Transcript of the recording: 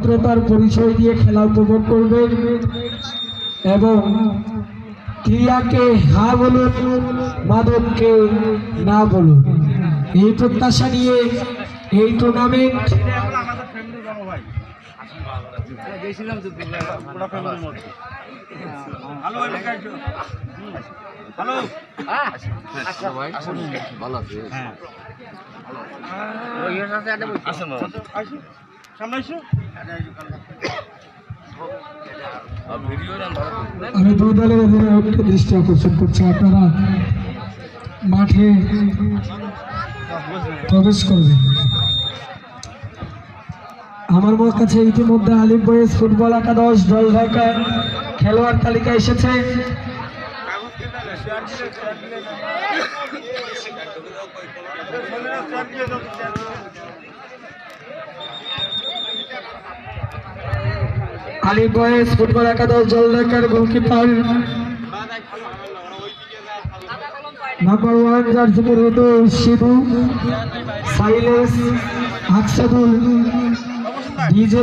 ভদ্রতার পরিচয় দিয়ে খেলা উপভোগ করবেন এবং ক্রিয়াকে হা বলুন মাদককে না বলুন। এই প্রত্যাশা নিয়ে এই টুর্নামেন্ট আমি দুই দলের অধিনায়ককে দৃষ্টি আকর্ষণ করছি আপনারা। মাঠে প্রবেশ করবেন। আমার মোট কাছে ইতিমধ্যে আলিম বয়েস ফুটবল একাদশ দল ঢাকার খেলোয়াড় তালিকা এসেছে। আলিম বয়েস, ফুটবল একাদশ দল ঢাকার গোলকিপার নাম্বার ওয়ান জার্সি পরিহিত শিবু, সাইলেস আকসাদুল ডিজে